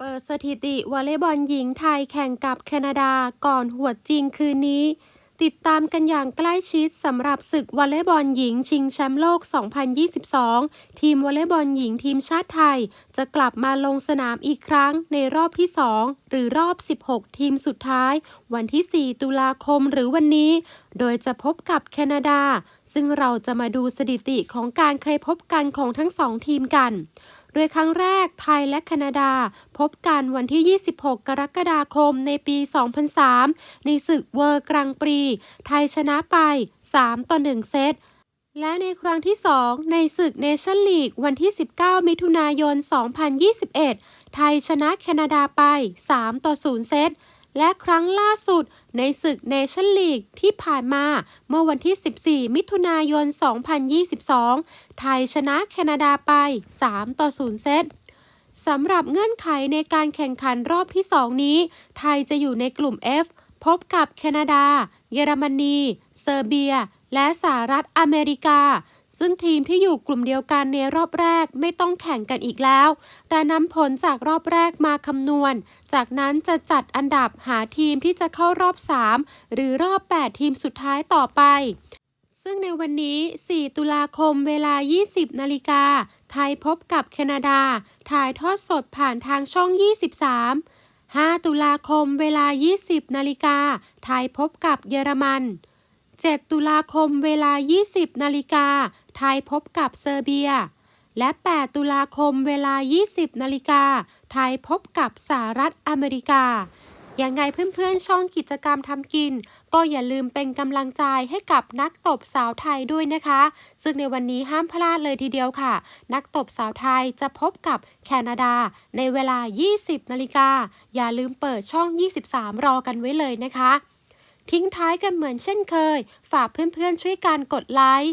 เปิดสถิติวอลเลย์บอลหญิงไทยแข่งกับแคนาดาก่อนหัวจริงคืนนี้ ติดตามกันอย่างใกล้ชิดสำหรับศึกวอลเลย์บอลหญิงชิงแชมป์โลก 2022 ทีมวอลเลย์บอลหญิงทีมชาติไทย จะกลับมาลงสนามอีกครั้งในรอบที่ 2 หรือรอบ 16 ทีมสุดท้าย วันที่ 4 ตุลาคมหรือวันนี้ โดยจะพบกับแคนาดา ซึ่งเราจะมาดูสถิติของการเคยพบกันของทั้งสองทีมกัน โดยครั้งแรกไทยและแคนาดา พบกันวันที่ 26 กรกฎาคมในปี 2003 ในศึกเวอร์กรังปรี ไทยชนะไป 3 ต่อ 1 เซตและในครั้งที่ 2 ในศึกเนชั่นลีกวันที่ 19 มิถุนายน 2021 ไทยชนะแคนาดาไป 3 ต่อ 0 เซต และครั้งล่าสุดในศึกเนชั่นลีกที่ผ่านมาเมื่อวันที่ 14 มิถุนายน 2022 ไทยชนะแคนาดาไป 3 ต่อ 0 เซตสำหรับเงื่อนไขในการแข่งขันรอบที่ 2 นี้ ไทยจะอยู่ในกลุ่ม F พบกับแคนาดา เยอรมนี เซอร์เบีย และสหรัฐอเมริกา ซึ่งทีมที่อยู่กลุ่มเดียวกันในรอบแรกไม่ต้องแข่งกันอีกแล้ว แต่นำผลจากรอบแรกมาคำนวณ จากนั้นจะจัดอันดับหาทีมที่จะเข้ารอบ 3 หรือรอบ 8 ทีมสุดท้ายต่อไป ซึ่งในวันนี้ 4 ตุลาคมเวลา 20 นาฬิกา ไทยพบกับแคนาดา ถ่ายทอดสดผ่านทางช่อง 23 5 ตุลาคมเวลา 20 นาฬิกา ไทยพบกับเยอรมัน 7 ตุลาคมเวลา 20 นาฬิกา ไทยพบกับเซอร์เบีย และ 8 ตุลาคมเวลา 20 นาฬิกา ไทยพบกับสหรัฐอเมริกา ยังไงเพื่อนๆ ช่องกิจกรรมทำกิน ก็อย่าลืมเป็นกำลังใจให้กับนักตบสาวไทยด้วยนะคะ ซึ่งในวันนี้ห้ามพลาดเลยทีเดียวค่ะ นักตบสาวไทยจะพบกับแคนาดา ในเวลา 20 นาฬิกา อย่าลืมเปิดช่อง 23 รอกันไว้เลยนะคะทิ้งท้ายกันเหมือนเช่นเคย ฝากเพื่อนๆช่วยการกดไลค์